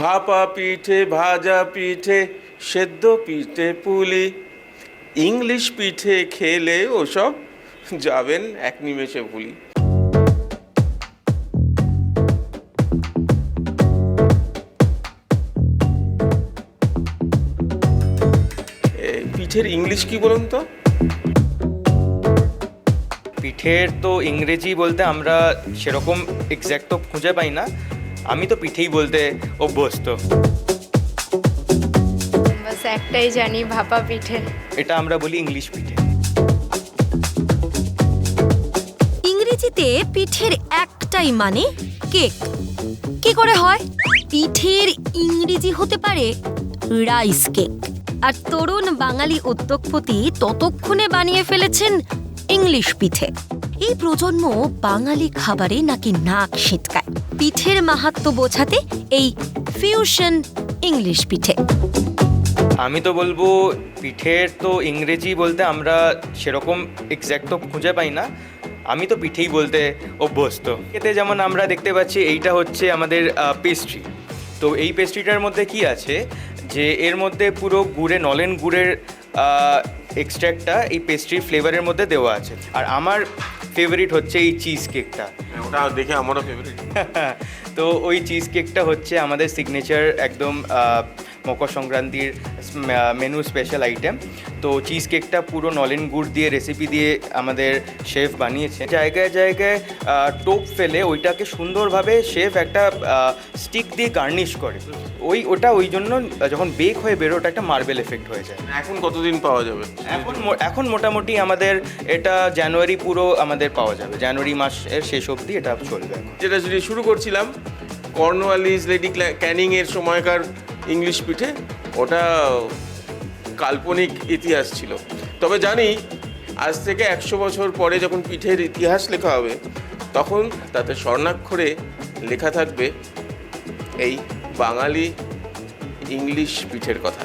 ভাপা পিঠে, ভাজা পিঠে, সেদ্ধ পিঠে, পুলি। ইংলিশ পিঠে খেলে ওসব যাবেন এক নিমেষে ভুলি পিঠের ইংলিশ কি বলুন তো? পিঠের তো ইংরেজি বলতে আমরা সেরকম এক্স্যাক্ট তো খুঁজে পাই না। আমি তো পিঠেই বলতে অভ্যস্ত। বাস একটাই জানি ভাপা পিঠে। এটা আমরা বলি ইংলিশ পিঠে। ইংরেজিতে পিঠের একটাই মানে কেক। কি করে হয়? পিঠের ইংরেজি হতে পারে রাইস কেক। আর তরুণ বাঙালি উদ্যোগপতি ততক্ষণে বানিয়ে ফেলেছেন ইংলিশ পিঠে। এই প্রজন্ম বাঙালি খাবারে নাকি নাক সিটকায়। পিঠের মাহাত্ম্য বোঝাতে এই ফিউশন ইংলিশ পিঠে। আমি তো বলব, পিঠের তো ইংরেজি বলতে আমরা সেরকম এক্স্যাক্ট তো খুঁজে পাই না। আমি তো পিঠেই বলতে অভ্যস্ত। এতে যেমন আমরা দেখতে পাচ্ছি, এইটা হচ্ছে আমাদের পেস্ট্রি তো এই পেস্ট্রিটার মধ্যে কি আছে? যে এর মধ্যে পুরো গুড়ে, নলেন গুড়ের এক্সট্র্যাক্টটা এই পেস্ট্রির ফ্লেভারের মধ্যে দেওয়া আছে। আর আমার ফেভারিট হচ্ছে এই চিজ কেকটা ওটা দেখে আমারও ফেভারিট তো ওই চিজ কেকটা হচ্ছে আমাদের সিগনেচার একদম মকর সংক্রান্তির মেনু স্পেশাল আইটেম তো চিজ কেকটা পুরো নলেন গুড় দিয়ে রেসিপি দিয়ে আমাদের শেফ বানিয়েছে। জায়গায় জায়গায় টোপ ফেলে ওইটাকে সুন্দরভাবে শেফ একটা স্টিক দিয়ে গার্নিশ করে। ওই ওটা ওই জন্য যখন বেক হয়ে বেরো ওটা একটা মার্বেল এফেক্ট হয়ে যায়। এখন কতদিন পাওয়া যাবে? এখন এখন মোটামুটি আমাদের এটা জানুয়ারি পুরো আমাদের পাওয়া যাবে। জানুয়ারি মাসের শেষ অবধি এটা চলবে। যেটা যদি শুরু করছিলাম কর্নওয়ালিস লেডি ক্যানিং এর সময়কার ইংলিশ পিঠে, ওটা কাল্পনিক ইতিহাস ছিল। তবে জানি, আজ থেকে একশো বছর পরে যখন পিঠের ইতিহাস লেখা হবে, তখন তাতে স্বর্ণাক্ষরে লেখা থাকবে এই বাঙালি ইংলিশ পিঠের কথা।